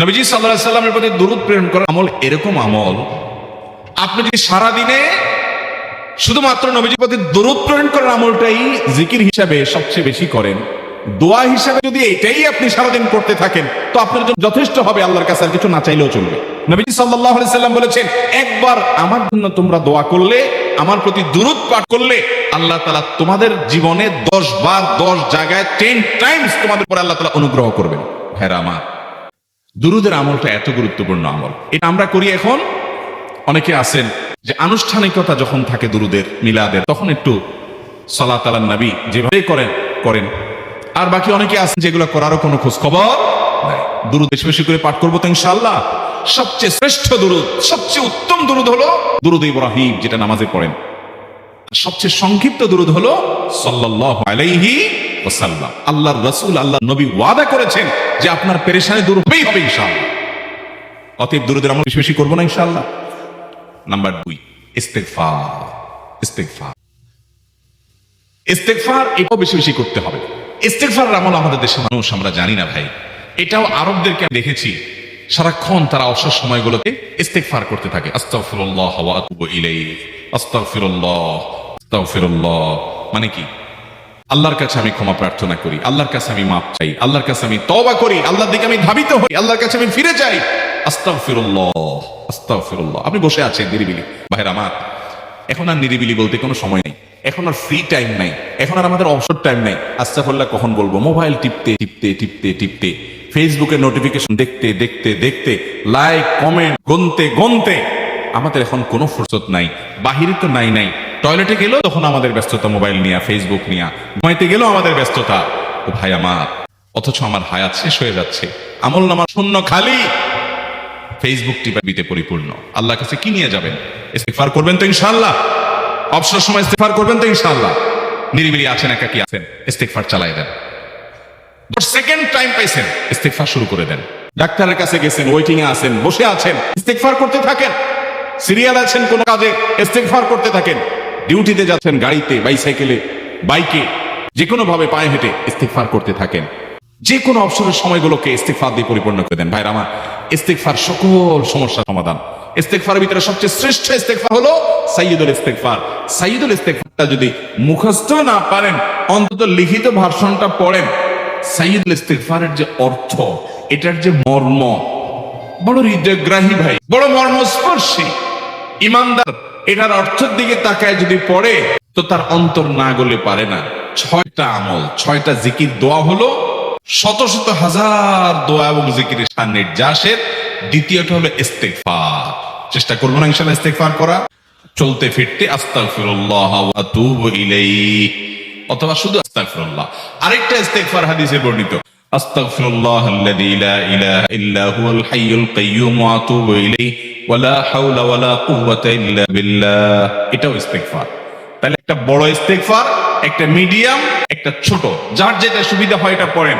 নবীজি সাল্লাহ সাল্লামের প্রতি দুরুদ প্রেরণ করা আমল এরকম আমল, আপনি যদি সারাদিনে শুধুমাত্র নবীজির প্রতি দুরুদ প্রেরণ করার আমলটাই জিকির হিসাবে সবচেয়ে বেশি করেন, দোয়া হিসাবে যদি এটাই আপনি সারাদিন করতে থাকেন, তো আপনার জন্য যথেষ্ট হবে, আল্লাহর কাছে আর কিছু না চাইলেও চলবে। নবীজি সাল্লাহ সাল্লাম বলেছেন, একবার আমার জন্য তোমরা দোয়া করলে, আমার প্রতি দুরুদ পাঠ করলে, আল্লাহ তালা তোমাদের জীবনে দশ বার দশ জায়গায় টেন টাইমস তোমাদের পরে আল্লাহ তালা অনুগ্রহ করবেন। হ্যাঁ আমার দুরুদের আমলটা এত গুরুত্বপূর্ণ আমল। এটা আমরা করি এখন। অনেকে আছেন যে আনুষ্ঠানিকতা যখন থাকে দুরুদের মিলাদের, তখন একটু সলা তালান নাবি যেভাবে করেন করেন। আর বাকি অনেকে আছেন যেগুলো করারও কোনো খোঁজ খবর নাই। দুরুদ বেশি বেশি করে পাঠ করব তো ইনশাল্লাহ সবচেয়ে শ্রেষ্ঠ দুরুদ, সবচেয়ে উত্তম দুরুদ হলো দুরুদ ইব্রাহিম, যেটা নামাজে পড়েন। সবচেয়ে সংক্ষিপ্ত দুরুদ হলো সাল্লাল্লাহু আলাইহি ওয়াসাল্লাম। আল্লাহর রাসূল, আল্লাহর নবী ওয়াদা করেছেন যে আপনার পেরেশানি দূর হবেই হবে অতএব দুরুদের আমরা বেশি বেশি করব না নাম্বার দুই, ইস্তেগফার এটাও বেশি বেশি করতে হবে। ইস্তেগফার আমল আমাদের মানুষ, আমরা জানি না ভাই। এটাও আরবদেরকে দেখেছি, সারাক্ষণ তারা অবসর সময়গুলোতে ইস্তেগফার করতে থাকে। আস্তাগফিরুল্লাহ ওয়া আতুবু ইলাইহি মানে কি? আল্লাহর কাছে আমি ক্ষমা প্রার্থনা করি, আল্লাহর কাছে আমি মাপ চাই, আল্লাহর কাছে আমি তওবা করি, আল্লাহর দিকে আমি ধাবিত হই, আল্লাহর কাছে আমি ফিরে যাই। আস্তাগফিরুল্লাহ আস্তাগফিরুল্লাহ। আপনি বসে আছেন নিরিবিলি। ভাইরা আমার এখন আর নিরিবিলি বলতে কোনো সময় নেই। এখন আর ফ্রি টাইম নাই। এখন আর আমাদের অবসর টাইম নাই। আস্তাগফিরুল্লাহ কখন বলব? মোবাইল টিপতে টিপতে টিপতে টিপতে। ফেসবুকে নোটিফিকেশন দেখতে দেখতে দেখতে লাইক কমেন্ট গুনতে গুনতে। আমাদের এখন কোনো ফুরসত নাই। বাহিরে তো নাই নাই। টয়লেটে গেলেও তখন আমাদের ব্যস্ততা মোবাইল নিয়ে ফেসবুক নিয়ে। ঘুমাইতে গেলেও আমাদের ব্যস্ততা। ও ভাই আমার, অথচ আমার হায়াত শেষ হয়ে যাচ্ছে। আমল নামা শূন্য খালি। ফেসবুক টিপাবিতে পরিপূর্ণ। আল্লাহ কাছে কি নিয়ে যাবেন? ইস্তেগফার করবেন তো ইনশাআল্লাহ। অবসর সময় ইস্তেগফার করবেন তো ইনশাআল্লাহ। নিরিবিলি আছেন, একাকি আছেন। ইস্তেগফার চালাই দেন। সেকেন্ড টাইম পাইছেন। ইস্তেগফার শুরু করে দেন। ডাক্তারের কাছে গেছেন ওয়েটিং এ আছেন, বসে আছেন। ইস্তেগফার করতে থাকেন। সিরিয়াল আছেন কোন কাজে, ইস্তেগফার করতে থাকেন। ডিউটিতে যাচ্ছেন গাড়িতে, বাইসাইকেলে, বাইকে যে কোনো ভাবে পায়ে হেঁটে ইস্তেগফার করতে থাকেন। যে কোনো অবসরের সময়গুলোকে ইস্তেগফার দিয়ে পরিপূর্ণ করে দেন। ভাইরা আমার, ইস্তেগফার সকল সমস্যার সমাধান। ইস্তেগফারের ভিতরে সবচেয়ে শ্রেষ্ঠ ইস্তেগফার হলো সাইয়্যিদুল ইস্তেগফার। সাইয়্যিদুল ইস্তেগফারটা যদি মুখস্থ না পারেন, অন্তত লিখিত ভার্সনটা পড়েন, সাইয়্যিদুল ইস্তেগফারের যে অর্থ, এটার যে মর্ম, বড় হৃদয়গ্রাহী ভাই, বড় মর্মস্পর্শী, ইমানদার এটার অর্থের দিকে তাকায় যদি পড়ে, তো তার অন্তর না গলে পারে না। ছয়টা আমল, ছয়টা জিকির দোয়া হলো, শত শত হাজার দোয়া এবং জিকিরের নির্যাসের। দ্বিতীয়টা হলো ইস্তেগফার। চেষ্টা করব না ইনশাল্লাহ ইস্তেগফার করা। চলতে ফিরতে আস্তাগফিরুল্লাহ অথবা শুধু আস্তাগফিরুল্লাহ। আরেকটা ইস্তেগফার হাদিসে বর্ণিত। লা ইলাহা ইল্লা হুয়াল হাইয়ুল কাইয়্যুম ওয়া আতুবু ইলাইহি ওয়া লা হাওলা ওয়া লা কুওয়াতা ইল্লা বিল্লাহ। এটাও ইস্তেগফার। তাহলে একটা বড় ইস্তেগফার, একটা মিডিয়াম, একটা ছোট। যার যেটা সুবিধা হয় এটা পড়েন।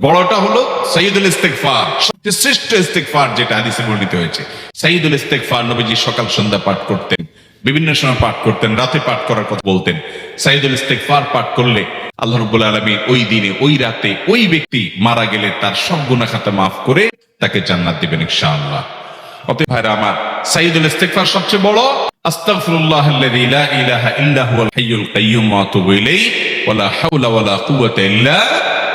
বড়টা হলো সাইয়দুল ইস্তেগফার। সবচেয়ে শ্রেষ্ঠ ইস্তেগফার যেটা হাদিসে বর্ণিত হয়েছে। সাইয়দুল ইস্তেগফার নবীজি সকাল সন্ধ্যা পাঠ করতেন। বিভিন্ন সময় পাঠ করতেন, রাতে পাঠ করার কথা বলতেন। সাইদুল ইস্তেগফার পাঠ করলে আল্লাহ রব্বুল আলমী ওই দিনে, ওই রাতে ওই ব্যক্তি মারা গেলে তার সব গুনাহ খাতা মাফ করে তাকে জান্নাত দিবেন ইনশাআল্লাহ।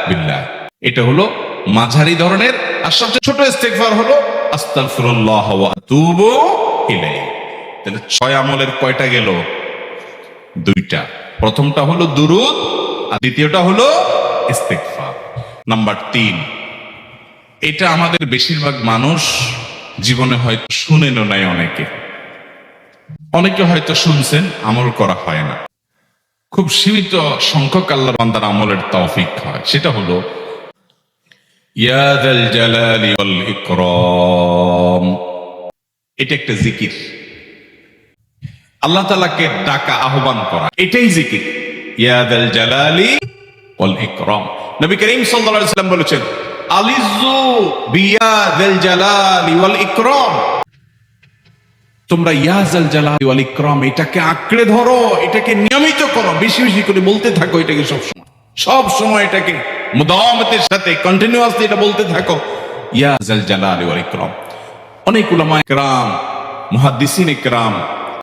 বিল্লাহ। এটা হলো মাঝারি ধরনের আর সবচেয়ে ছোট ইস্তেগফার হলো, আস্তাগফিরুল্লাহ ওয়া তাহলে ছয় আমলের কয়টা গেল? দুইটা। প্রথমটা হলো দুরুদ, আর দ্বিতীয়টা হলো ইস্তেগফার। নাম্বার তিন, এটা আমাদের বেশিরভাগ মানুষ জীবনে হয়তো শুনেনও নাই অনেকে। অনেকে হয়তো শুনছেন, আমল করা হয় না। খুব সীমিত সংখ্যক আল্লাহ বান্দার আমলের তৌফিক হয়। সেটা হলো, ইয়া যাল জালালি এটা একটা জিকির। আল্লাহ তালাকে ডাকা, আহ্বান করা। এটাই জিকির। ইয়াদাল জালালি ওয়াল ইকরাম। নবী করিম সাল্লাল্লাহু আলাইহি সাল্লাম বলেছেন বিয়াদাল জালালি ওয়াল ইকরাম। তোমরা ইয়াজাল জালালি ওয়াল ইকরাম, এটাকে আঁকড়ে ধরো, এটাকে নিয়মিত করো, বেশি বেশি করে বলতে থাকো এটাকে সব সময় সব সময় এটাকে সাথে কন্টিনিউয়াসলি এটা বলতে থাকো। ইয়াজাল জালালি ওয়াল ইকরাম। অনেক উলামা ইকরাম মুহাদ্দিসিন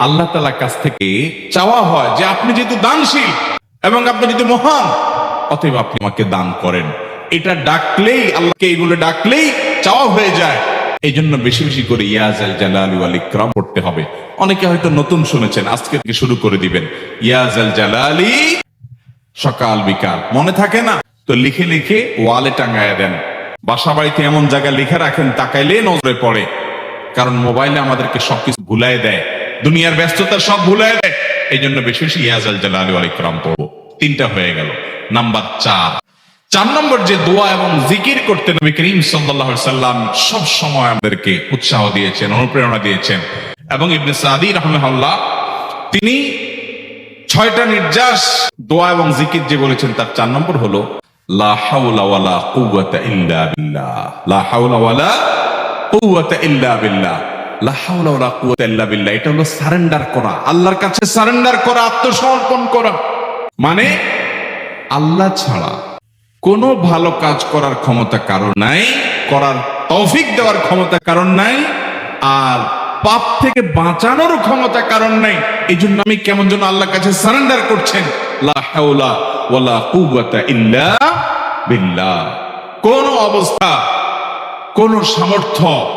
আল্লাহ তালার কাছ থেকে চাওয়া হয় যে আপনি যেহেতু দানশীল এবং আপনি যদি মহান, অতএব আপনি আমাকে দান করেন। এটা ডাকলেই, আল্লাহকে এইগুলো ডাকলেই চাওয়া হয়ে যায়। এই জন্য বেশি বেশি করে ইয়াজ আল জালালি ওয়াল ইকরাম পড়তে হবে। অনেকে হয়তো নতুন শুনেছেন, আজকে থেকে শুরু করে দিবেন। ইয়াজ আল জালালি, সকাল, বিকাল, মনে থাকে না? তো লিখে লিখে ওয়ালে টাঙ্গায় দেন। বাসা বাড়িতে এমন জায়গায় লিখে রাখেন তাকাইলে নজরে পড়ে। কারণ মোবাইলে আমাদেরকে সবকিছু ভুলাই দেয়। দুনিয়ার ব্যস্ততা সব ভুলাই দেয় এই জন্য বেশি বেশি ইয়াজাল জালালি ওয়াল ইকরাম পড়ব। তিনটা হয়ে গেল। নাম্বার চার। চার নম্বর যে দোয়া এবং জিকির করতে নবী করিম আলাইহি সাল্লাম সব সময় আমাদেরকে উৎসাহ দিয়েছেন, অনুপ্রেরণা দিয়েছেন। এবং ইবনে সাদি রাহমাহুল্লাহ, তিনি ছয়টা নির্যাস দোয়া এবং জিকির যে বলেছেন, তার চার নম্বর হলো, লা হাওলা ওয়ালা কুওয়াতা ইল্লা বিল্লাহ। লা হাওলা ওয়ালা কুওয়াতা ইল্লা বিল্লাহ। মানে আল্লাহ ছাড়া কোনো ভালো কাজ করার ক্ষমতা কারণ নাই, করার তৌফিক দেওয়ার ক্ষমতা কারণ নাই, আর পাপ থেকে বাঁচানোর ক্ষমতা কারণ নাই। এই জন্য আমি কেমন যেন আল্লাহর কাছে সারেন্ডার করছেন। কোন অবস্থা, কোন সামর্থ্য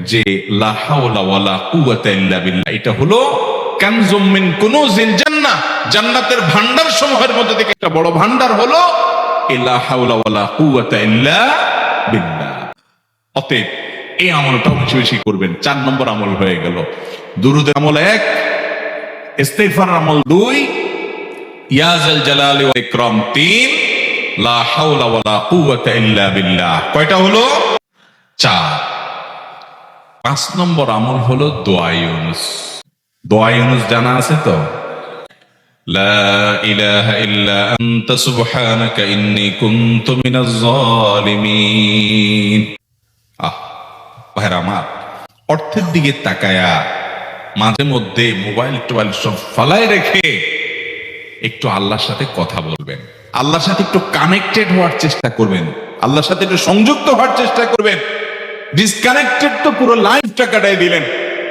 যে এটা হলো জান্নাতের ভান্ডার সমূহের মধ্যে থেকে একটা বড় ভান্ডার হলো অতএব এই বেশি বেশি করবেন। চার নম্বর আমল হয়ে গেল। আমল এক ইস্তেগফার আমল দুই ইয়াজাল জালালি ইকরাম তিন, লা হাওলা ওয়ালা কুওয়াতা ইল্লা বিল্লাহ। কয়টা হলো? চার। পাঁচ নম্বর আমল হলো দোয়া ইউনুস। জানা আছে তো? লা ইলাহা ইল্লা আনতা সুবহানাকা ইন্নী কুনতু মিনাজ জালিমিন আহ, ভাইরা আমার, অর্থের দিকে তাকায়া মাঝে মধ্যে মোবাইল টোবাইল সব ফালায় রেখে একটু আল্লাহর সাথে কথা বলবেন। আল্লাহর সাথে একটু কানেক্টেড হওয়ার চেষ্টা করবেন। আল্লাহর সাথে একটু সংযুক্ত হওয়ার চেষ্টা করবেন। ডিসকানেক্টেড তো পুরো লাইফটা কাটাই দিলেন।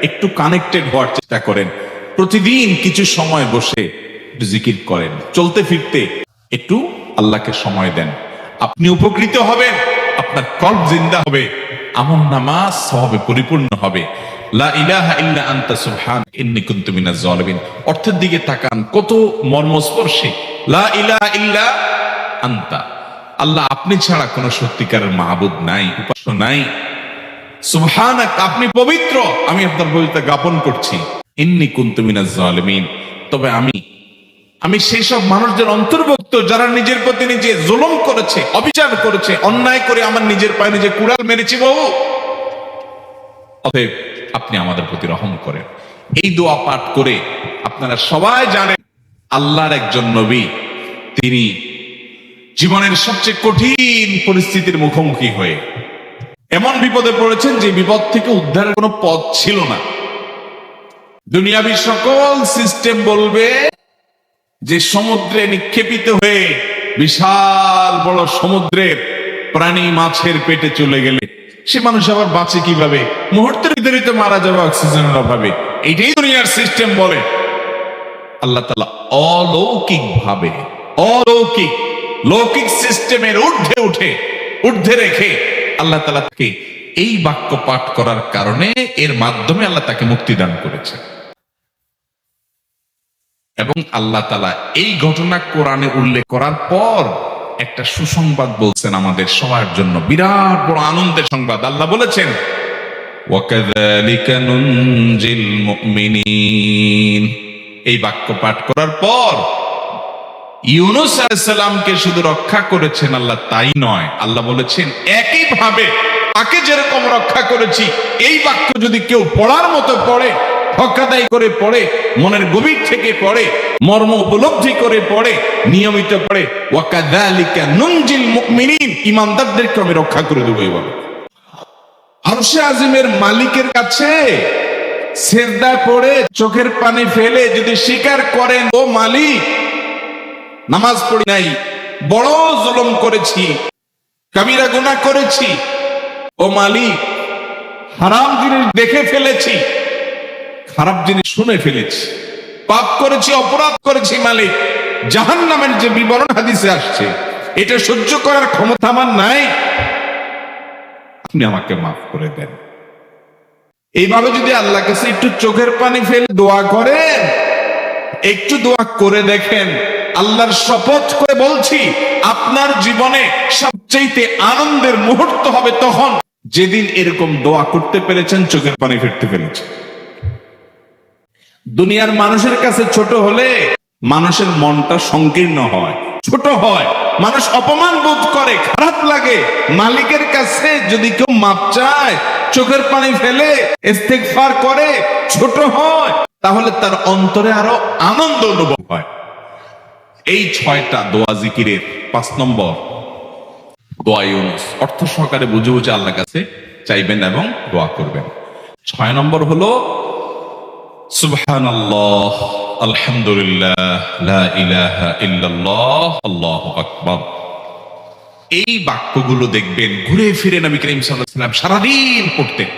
একটু কানেক্টেড হওয়ার চেষ্টা করেন। প্রতিদিন কিছু সময় বসে জিকির করেন। চলতে ফিরতে একটু আল্লাহকে সময় দেন। আপনি উপকৃত হবেন, আপনার কল্প জিন্দা হবে, আমল নামাজ সবে পরিপূর্ণ হবে। লা ইলাহা ইল্লা আনতা সুবহান ইন্নী কুনতু মিনাজ জালিমিন। অর্থের দিকে তাকান, কত মর্মস্পর্শী। লা ইলাহা ইল্লা আনতা। আল্লাহ আপনি ছাড়া কোনো সত্যিকারের মাহবুদ নাই, উপাস্য নাই। সুবহানাক, আপনি পবিত্র। আমি আপনার পবিত্র জ্ঞাপন করছি। ইন্নী কুনতু মিনাজ জালিমিন। তবে আমি আমি সেই সব মানুষদের অন্তর্ভুক্ত যারা নিজের প্রতি নিজে জুলুম করেছে, অবিচার করেছে, অন্যায় করে আমার নিজের পায়ে নিজে কুড়াল মেরেছি বাবু অতএব আপনি আমাদের প্রতি রহম করেন। এই দোয়া পাঠ করে আপনারা সবাই জানেন, আল্লাহর একজন নবী, তিনি জীবনের সবচেয়ে কঠিন পরিস্থিতির মুখোমুখি হয়ে এমন বিপদে পড়েছেন যে বিপদ থেকে উদ্ধারের কোনো পথ ছিল না। দুনিয়াবি সকল সিস্টেম বলবে যে সমুদ্রে নিক্ষেপিত হয়ে বিশাল বড় সমুদ্রের প্রাণী মাছের পেটে চলে গেলে। সে মানুষ আবার বাঁচে কীভাবে? মুহূর্তের ভিতরে তো মারা যাবে অক্সিজেনের অভাবে। এটাই দুনিয়ার সিস্টেম বলে। আল্লাহ তালা অলৌকিক ভাবে অলৌকিক, লৌকিক সিস্টেমের ঊর্ধ্বে উঠে, ঊর্ধ্বে রেখে আল্লাহ তালাকে এই বাক্য পাঠ করার কারণে এর মাধ্যমে আল্লাহ তাকে মুক্তি দান করেছে। এবং আল্লাহ তালা এই ঘটনা কোরআনে উল্লেখ করার পর একটা সুসংবাদ বলছেন আমাদের সবার জন্য। বিরাট বড় আনন্দের সংবাদ। আল্লাহ বলেছেন এই বাক্য পাঠ করার পর ইউনুস আলাইসাল্লামকে শুধু রক্ষা করেছেন আল্লাহ, তাই নয়। আল্লাহ বলেছেন, একইভাবে তাকে যেরকম রক্ষা করেছি, এই বাক্য যদি কেউ পড়ার মতো পড়ে করে পড়ে, মনের গভীর থেকে পড়ে, মর্ম উপলব্ধি করে পড়ে, নিয়মিত পড়ে ওয়াকাদালিকা নুনজিল আমি রক্ষা করে আরশে আজিমের মালিকের কাছে সেজদা করে চোখের পানি ফেলে যদি স্বীকার করেন, ও মালিক নামাজ পড়ি নাই, বড় জুলুম করেছি কাবিরা গুনাহ করেছি, ও মালিক, হারাম জিনিস দেখে ফেলেছি, খারাপ জিনিস শুনে ফেলেছি, পাপ করেছি, অপরাধ করেছি মালিক জাহান নামের যে বিবরণ হাদিসে আসছে, এটা সহ্য করার ক্ষমতা আমার নাই। আপনি আমাকে মাফ করে দেন। এইভাবে যদি আল্লাহ কাছে একটু চোখের পানি ফেলে দোয়া করেন, একটু দোয়া করে দেখেন আল্লাহর শপথ করে বলছি, আপনার জীবনে সবচেয়ে আনন্দের মুহূর্ত হবে তখন যেদিন এরকম দোয়া করতে পেরেছেন, চোখের পানি ফিরতে পেরেছেন দুনিয়ার মানুষের কাছে ছোট হলে মানুষের মনটা সংকীর্ণ হয়। ছোট হয়, মানুষ অপমান বোধ করে, খারাপ লাগে। মালিকের কাছে যদি কেউ মাপ চায়, চোখের পানি ফেলে করে, ছোট হয়, তাহলে তার অন্তরে আরও আনন্দ অনুভব হয়। এই ছয়টা দোয়া জিকিরের পাঁচ নম্বর দোয়া ইউনুস। অর্থ সহকারে বুঝে বুঝে আল্লাহ কাছে চাইবেন এবং দোয়া করবেন। ছয় নম্বর হলো, সুবহানাল্লাহ, আলহামদুলিল্লাহ, লা ইলাহা ইল্লাল্লাহ, আল্লাহু এই বাক্যগুলো দেখবেন, ঘুরে ফিরে নবী করিম আলাইহি সারাদিন পড়তেন।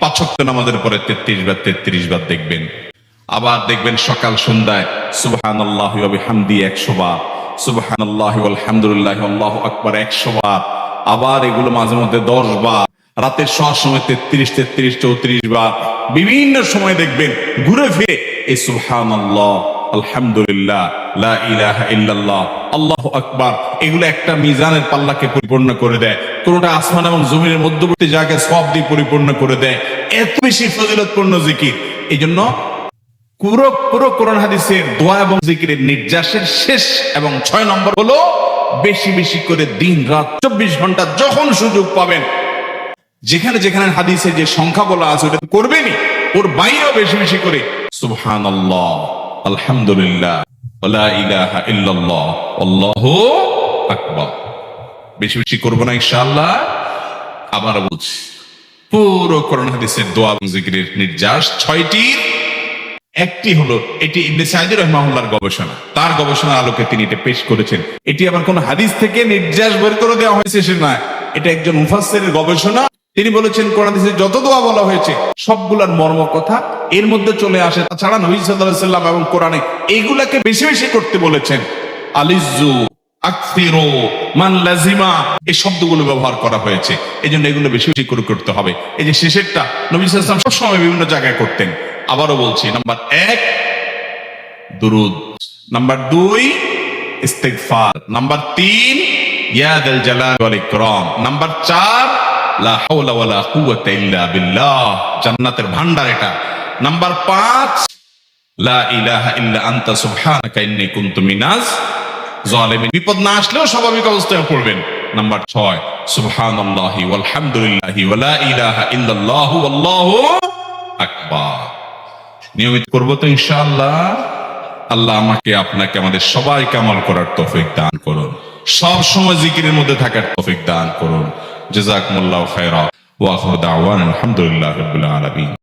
পাঁচ নামাজের পরে 33 বার 33 বার দেখবেন। আবার দেখবেন সকাল সন্ধ্যায়, সুবহানাল্লাহি ওয়া বিহামদি 100 বার, সুবহানাল্লাহি ওয়াল হামদুলিল্লাহি আল্লাহু আকবার 100 বার, আবার এগুলো মাঝে মধ্যে 10 বার, রাতের সব সময় তেত্রিশ তেত্রিশ, চৌত্রিশ বার, বিভিন্ন সময় দেখবেন ঘুরে ফিরে, এই সুহান আল্লাহ আলহামদুলিল্লাহ ইল্লাল্লাহ, আল্লাহু আকবার, এগুলো একটা মিজানের পাল্লাকে পরিপূর্ণ করে দেয়, কোনটা আসমান এবং জমিনের মধ্যবর্তী জায়গায় সব দিয়ে পরিপূর্ণ করে দেয়, এত বেশি ফজিলতপূর্ণ জিকির। এই জন্য পুরো পুরো কোরআন হাদিসের দোয়া এবং জিকিরের নির্যাসের শেষ এবং ছয় নম্বর হলো বেশি বেশি করে দিন রাত চব্বিশ ঘণ্টা যখন সুযোগ পাবেন। যেখানে যেখানে হাদিসে যে সংখ্যা বলা আছে, ওটা করবেনই। ওর বাইরেও বেশি বেশি করে। সুবহান আলহামদুলিল্লাহ বেশি বেশি করব না ইনশাআল্লাহ। আবার বলছি, পুরো করোনা হাদিসের দোয়া জিকিরের নির্যাস ছয়টি একটি হলো, এটি ইবনে সাইদুর রহমাহুল্লাহর গবেষণা। তার গবেষণার আলোকে তিনি এটা পেশ করেছেন। এটি আবার কোন হাদিস থেকে নির্যাস বের করে দেওয়া হয়েছে, সে নয়। এটা একজন মুফাসসিরের গবেষণা। তিনি বলেছেন, কোরআন যত দোয়া বলা হয়েছে, সবগুলার মর্ম কথা এর মধ্যে চলে আসে। তাছাড়া নবী সাল্লাম এবং কোরআনে এইগুলাকে বেশি বেশি করতে বলেছেন। আলিজু আকফিরু মান লাজিমা, এই শব্দগুলো ব্যবহার করা হয়েছে। এই জন্য এগুলো বেশি বেশি করে করতে হবে। এই যে শেষেরটা, নবী সাল্লাম সবসময় বিভিন্ন জায়গায় করতেন। আবারও বলছি, নাম্বার এক, দুরুদ। নাম্বার দুই, ইস্তেগফার। নাম্বার তিন ইয়াদাল জালাল ওয়াল ইকরাম। নাম্বার চার, লা হাওলা ওয়ালা কুওয়াতা ইল্লা বিল্লাহ। জান্নাতের ভান্ডার এটা। নাম্বার পাঁচ, লা ইলাহা ইল্লা আনতা সুবহানাকা ইন্নী কুনতু মিনাজ জালিমিন। বিপদ না আসলেও স্বাভাবিক অবস্থায় পড়বেন। নাম্বার ছয়, সুবহানাল্লাহি ওয়াল হামদুলিল্লাহি ওয়া লা ইলাহা ইল্লাল্লাহু আকবার। নিয়মিত করব তো ইনশাআল্লাহ। আল্লাহ আমাকে আপনাকে আমাদের সবাই আমল করার তৌফিক দান করুন। সব সময় জিকিরের মধ্যে থাকার তৌফিক দান করুন। জাযাকুমুল্লাহু খায়রা ওয়া আখিরু দাওয়ানা আলহামদুলিল্লাহি রাব্বিল আলামিন।